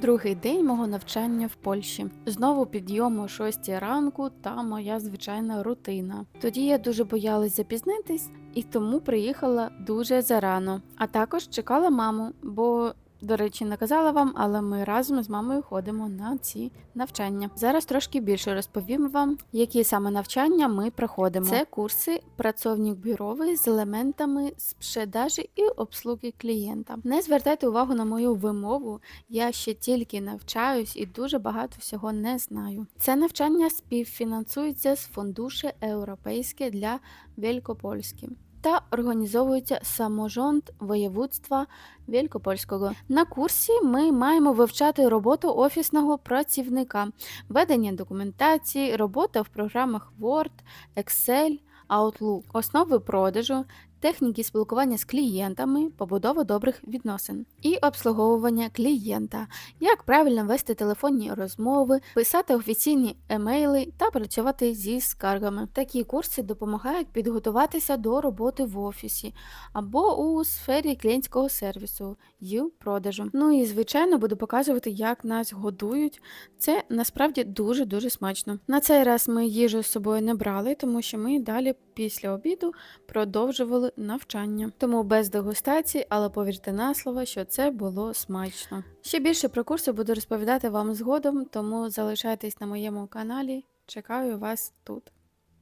Другий день мого навчання в Польщі. Знову підйом о 6 ранку та моя звичайна рутина. Тоді я дуже боялась запізнитись і тому приїхала дуже зарано. А також чекала маму, бо. До речі, не казала вам, але ми разом з мамою ходимо на ці навчання. Зараз трошки більше розповім вам, які саме навчання ми проходимо. Це курси працовник бюровий з елементами спшедажі і обслуги клієнта. Не звертайте увагу на мою вимову, я ще тільки навчаюсь і дуже багато всього не знаю. Це навчання співфінансується з фондуше Європейське для Великопольськи та організовується саможонд воєводства Великопольського. На курсі ми маємо вивчати роботу офісного працівника, ведення документації, робота в програмах Word, Excel, Outlook, основи продажу, техніки спілкування з клієнтами, побудова добрих відносин і обслуговування клієнта, як правильно вести телефонні розмови, писати офіційні емейли та працювати зі скаргами. Такі курси допомагають підготуватися до роботи в офісі або у сфері клієнтського сервісу й продажу. Ну і звичайно буду показувати, як нас годують. Це насправді дуже дуже смачно. На цей раз ми їжу з собою не брали, тому що ми далі після обіду продовжували навчання. Тому без дегустації, але повірте на слово, що це було смачно. Ще більше про курси буду розповідати вам згодом, тому залишайтесь на моєму каналі. Чекаю вас тут.